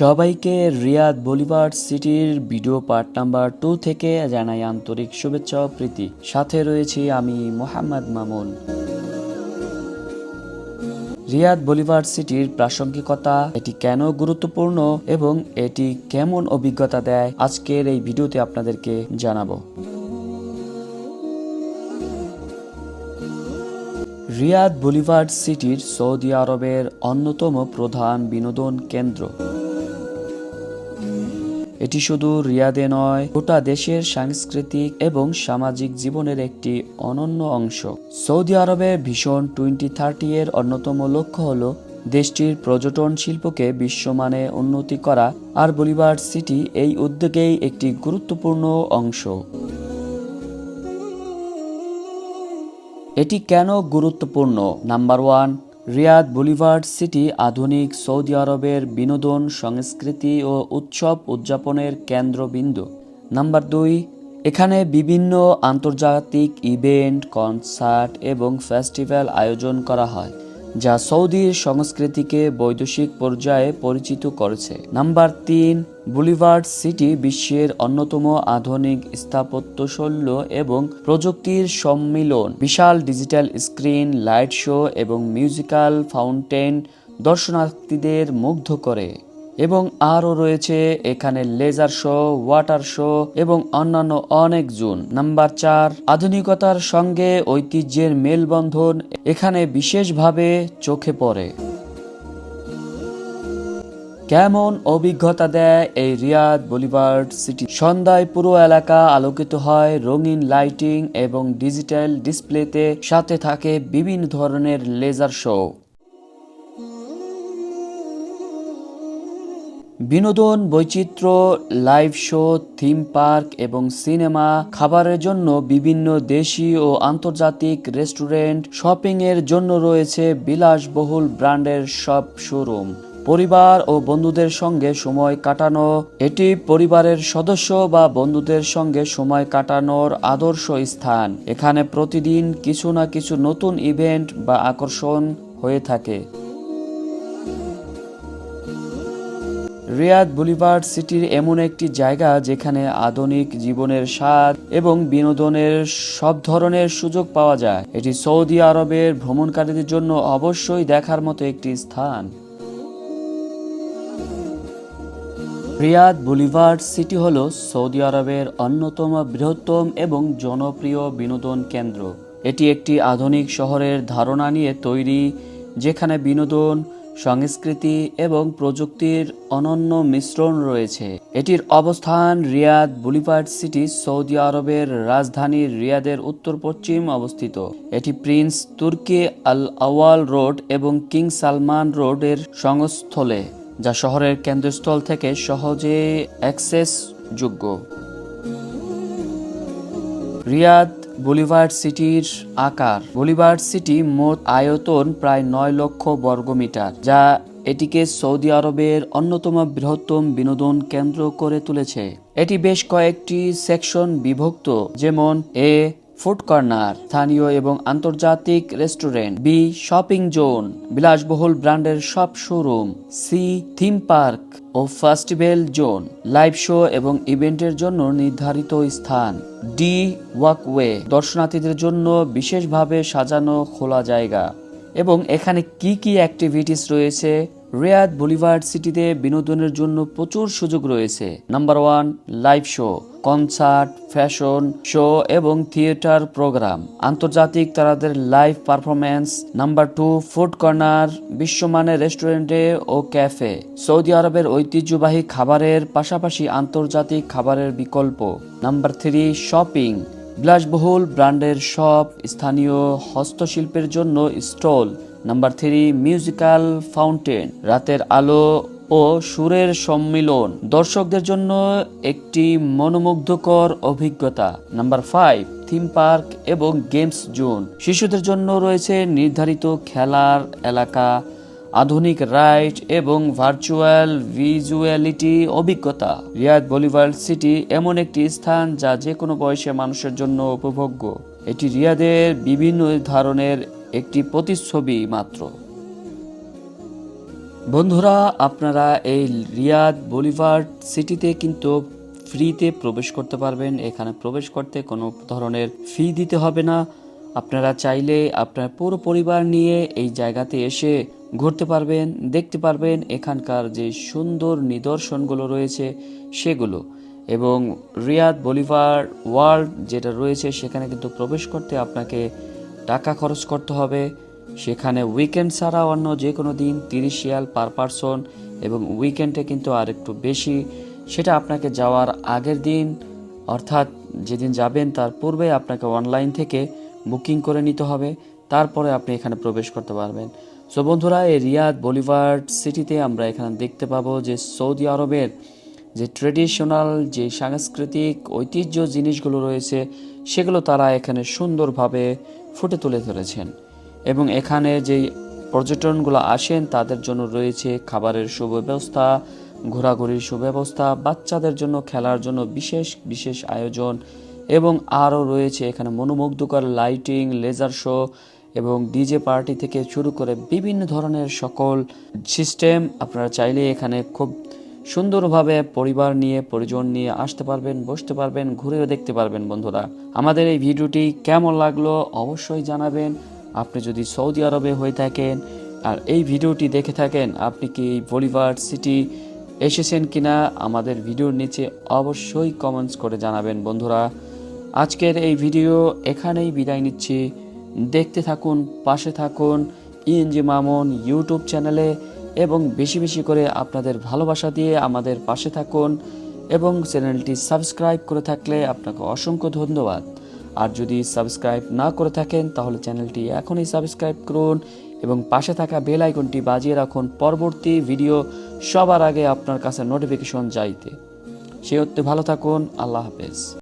সবাইকে Riyadh boulevard সিটির video part number two থেকে জানাই আন্তরিক শুভেচ্ছা প্রীতি। সাথে রয়েছি আমি মোহাম্মদ মামুন। রিয়াদ বলিভার সিটির প্রাসঙ্গিকতা, এটি কেন গুরুত্বপূর্ণ এবং এটি কেমন অভিজ্ঞতা দেয় আজকের এই ভিডিওতে আপনাদেরকে জানাব। রিয়াদ বলিভার সিটির সৌদি আরবের অন্যতম প্রধান বিনোদন কেন্দ্র। এটি শুধু রিয়াদে নয়, গোটা দেশের সাংস্কৃতিক এবং সামাজিক জীবনের একটি অনন্য অংশ। সৌদি আরবের ভীষণ টোয়েন্টি থার্টি এর অন্যতম লক্ষ্য হল দেশটির পর্যটন শিল্পকে বিশ্বমানে উন্নতি করা আর বলিভার সিটি এই উদ্যোগেই একটি গুরুত্বপূর্ণ অংশ। এটি কেন গুরুত্বপূর্ণ? Number one Riyadh boulevard city আধুনিক সৌদি আরবের বিনোদন, সংস্কৃতি ও উৎসব উদযাপনের কেন্দ্রবিন্দু। নাম্বার দুই, এখানে বিভিন্ন আন্তর্জাতিক ইভেন্ট, কনসার্ট এবং ফেস্টিভ্যাল আয়োজন করা হয়, যা সৌদির সংস্কৃতিকে বৈদেশিক পর্যায়ে পরিচিত করেছে। নাম্বার তিন বুলিভার্ড সিটি বিশ্বের অন্যতম আধুনিক স্থাপত্যশৈল্য এবং প্রযুক্তির সম্মিলন, বিশাল ডিজিটাল স্ক্রিন, লাইট শো এবং মিউজিক্যাল ফাউন্টেন দর্শনার্থীদের মুগ্ধ করে। এবং আরও রয়েছে এখানে লেজার শো, ওয়াটার শো এবং অন্যান্য অনেক জোন। নাম্বার চার, আধুনিকতার সঙ্গে ঐতিহ্যের মেলবন্ধন এখানে বিশেষভাবে চোখে পড়ে। কেমন অভিজ্ঞতা দেয় এই রিয়াদ বলিভার্ড সিটি? সন্ধ্যায় পুরো এলাকা আলোকিত হয় রঙিন লাইটিং এবং ডিজিটাল ডিসপ্লেতে সাথে থাকে বিভিন্ন ধরনের লেজার শো। বিনোদন বৈচিত্র্য, লাইভ শো, থিম পার্ক এবং সিনেমা, খাবারের জন্য বিভিন্ন দেশি ও আন্তর্জাতিক রেস্টুরেন্ট শপিং এর জন্য রয়েছে বিলাসবহুল ব্র্যান্ডের সব শোরুম। পরিবার ও বন্ধুদের সঙ্গে সময় কাটানো, এটি পরিবারের সদস্য বা বন্ধুদের সঙ্গে সময় কাটানোর আদর্শ স্থান। এখানে প্রতিদিন কিছু না কিছু নতুন ইভেন্ট বা আকর্ষণ হয়ে থাকে। রিয়াদ বুলিভার্ড সিটির এমন একটি জায়গা যেখানে আধুনিক জীবনের স্বাদ এবং বিনোদনের সব ধরনের সুযোগ পাওয়া যায়। এটি সৌদি আরবের ভ্রমণকারীদের জন্য অবশ্যই দেখার মতো একটি স্থান। রিয়াদ বুলিভার্ড সিটি হল সৌদি আরবের অন্যতম বৃহত্তম এবং জনপ্রিয় বিনোদন কেন্দ্র। এটি একটি আধুনিক শহরের ধারণা নিয়ে তৈরি, যেখানে বিনোদন, সংস্কৃতি এবং প্রযুক্তির অনন্য মিশ্রণ রয়েছে। এটির অবস্থান রিয়াদ বুলিভার্ড সিটি, সৌদি আরবের রাজধানী রিয়াদের উত্তর পশ্চিম অবস্থিত। এটি prince Turki Al Awwal road এবং কিং সালমান রোডের সংস্থলে। যা শহরের কেন্দ্রস্থল থেকে সহজে অ্যাক্সেস যোগ্য। রিয়াদ বলিভার্ড সিটির আকার। বলিভার্ড সিটি মোট আয়তন প্রায় নয় লক্ষ বর্গমিটার যা এটিকে সৌদি আরবের অন্যতম বৃহত্তম বিনোদন কেন্দ্র করে তুলেছে। এটি বেশ কয়েকটি সেকশন বিভক্ত, যেমন এ ফুড কর্নার, স্থানীয় এবং আন্তর্জাতিক রেস্টুরেন্ট, বি শপিং জোন, বিলাসবহুল ব্র্যান্ডের সব শোরুম, সি থিম পার্ক ও ফেস্টিভ্যাল জোন, লাইভ শো এবং ইভেন্টের জন্য নির্ধারিত স্থান। ডি ওয়াকওয়ে, দর্শনার্থীদের জন্য বিশেষভাবে সাজানো খোলা জায়গা। এবং এখানে কি কি অ্যাক্টিভিটিস রয়েছে? রিয়াদ বলিভার্ড সিটিতে বিনোদনের জন্য প্রচুর সুযোগ রয়েছে। Number one, live show. Concert fashion show এবং থিয়েটার প্রোগ্রাম আন্তর্জাতিক তারাদের live performance number two food corner বিশ্বমানের রেস্টুরেন্টে ও ক্যাফে সৌদি আরবের ঐতিহ্যবাহী খাবারের পাশাপাশি আন্তর্জাতিক খাবারের বিকল্প। নাম্বার থ্রি শপিং বিলাসবহুল ব্র্যান্ডের শপ স্থানীয় হস্তশিল্পের জন্য stall number three musical fountain রাতের আলো ও সুরের সম্মিলন। দর্শকদের জন্য একটি মনোমুগ্ধকর অভিজ্ঞতা। নাম্বার ফাইভ থিম পার্ক এবং গেমস জোন শিশুদের জন্য রয়েছে নির্ধারিত খেলার এলাকা, আধুনিক রাইড এবং ভার্চুয়াল ভিজুয়ালিটি অভিজ্ঞতা। রিয়াদ বলিভার সিটি এমন একটি স্থান যা যে কোনো বয়সের মানুষের জন্য উপভোগ্য। এটি রিয়াদের বিভিন্ন ধরনের একটি প্রতিচ্ছবি মাত্র। বন্ধুরা, আপনারা এই রিয়াদ বলিভার্ড সিটিতে কিন্তু ফ্রিতে প্রবেশ করতে পারবেন। এখানে প্রবেশ করতে কোনো ধরনের ফি দিতে হবে না। আপনারা চাইলে আপনার পুরো পরিবার নিয়ে এই জায়গাতে এসে ঘুরতে পারবেন, দেখতে পারবেন এখানকার যে সুন্দর নিদর্শনগুলো রয়েছে সেগুলো। এবং রিয়াদ বলিভার ওয়ার্ল্ড যেটা রয়েছে সেখানে কিন্তু প্রবেশ করতে আপনাকে টাকা খরচ করতে হবে। সেখানে উইকেন্ড ছাড়া অন্য যে কোনো দিন তিরিশ রিয়াল পার পারসন এবং উইকেন্ডে কিন্তু আর একটু বেশি। সেটা আপনাকে যাওয়ার আগের দিন, অর্থাৎ যেদিন যাবেন তার পূর্বে আপনাকে অনলাইন থেকে বুকিং করে নিতে হবে। তারপরে আপনি এখানে প্রবেশ করতে পারবেন। সো বন্ধুরা, এই রিয়াদ বলিভার্ড সিটিতে আমরা এখানে দেখতে পাবো যে সৌদি আরবের যে ট্রেডিশনাল যে সাংস্কৃতিক, ঐতিহ্য জিনিসগুলো রয়েছে, সেগুলো তারা এখানে সুন্দরভাবে ফুটে তুলে ধরেছেন। এবং এখানে যেই পর্যটনগুলো আসেন, তাদের জন্য রয়েছে খাবারের সুব্যবস্থা, ঘোরাঘুরির সুব্যবস্থা, বাচ্চাদের জন্য খেলার জন্য বিশেষ বিশেষ আয়োজন এবং আরও রয়েছে এখানে মনোমুগ্ধকর লাইটিং, লেজার শো এবং ডিজে পার্টি থেকে শুরু করে বিভিন্ন ধরনের সকল সিস্টেম আপনারা চাইলে এখানে খুব সুন্দরভাবে পরিবার নিয়ে, পরিজন নিয়ে আসতে পারবেন, বসতে পারবেন, ঘুরেও দেখতে পারবেন বন্ধুরা। আমাদের এই ভিডিওটি কেমন লাগল অবশ্যই জানাবেন। আপনি যদি সৌদি আরবে হয়ে থাকেন আর এই ভিডিওটি দেখে থাকেন, আপনি কি বলিভার সিটি এসেছেন কিনা আমাদের ভিডিওর নিচে অবশ্যই কমেন্টস করে জানাবেন বন্ধুরা। আজকের এই ভিডিও এখানেই বিদায় নিচ্ছি। দেখতে থাকুন, পাশে থাকুন ইএনজি মামুন ইউটিউব চ্যানেলে এবং বেশি বেশি করে আপনাদের ভালোবাসা দিয়ে আমাদের পাশে থাকুন এবং চ্যানেলটি সাবস্ক্রাইব করে থাকলে আপনাকে অসংখ্য ধন্যবাদ। আর যদি সাবস্ক্রাইব না করে থাকেন, তাহলে চ্যানেলটি এখনই সাবস্ক্রাইব করুন এবং পাশে থাকা বেল আইকনটি বাজিয়ে রাখুন। পরবর্তী ভিডিও সবার আগে আপনার কাছে নোটিফিকেশন যাইতে সে হতে ভালো থাকুন, আল্লাহ হাফেজ।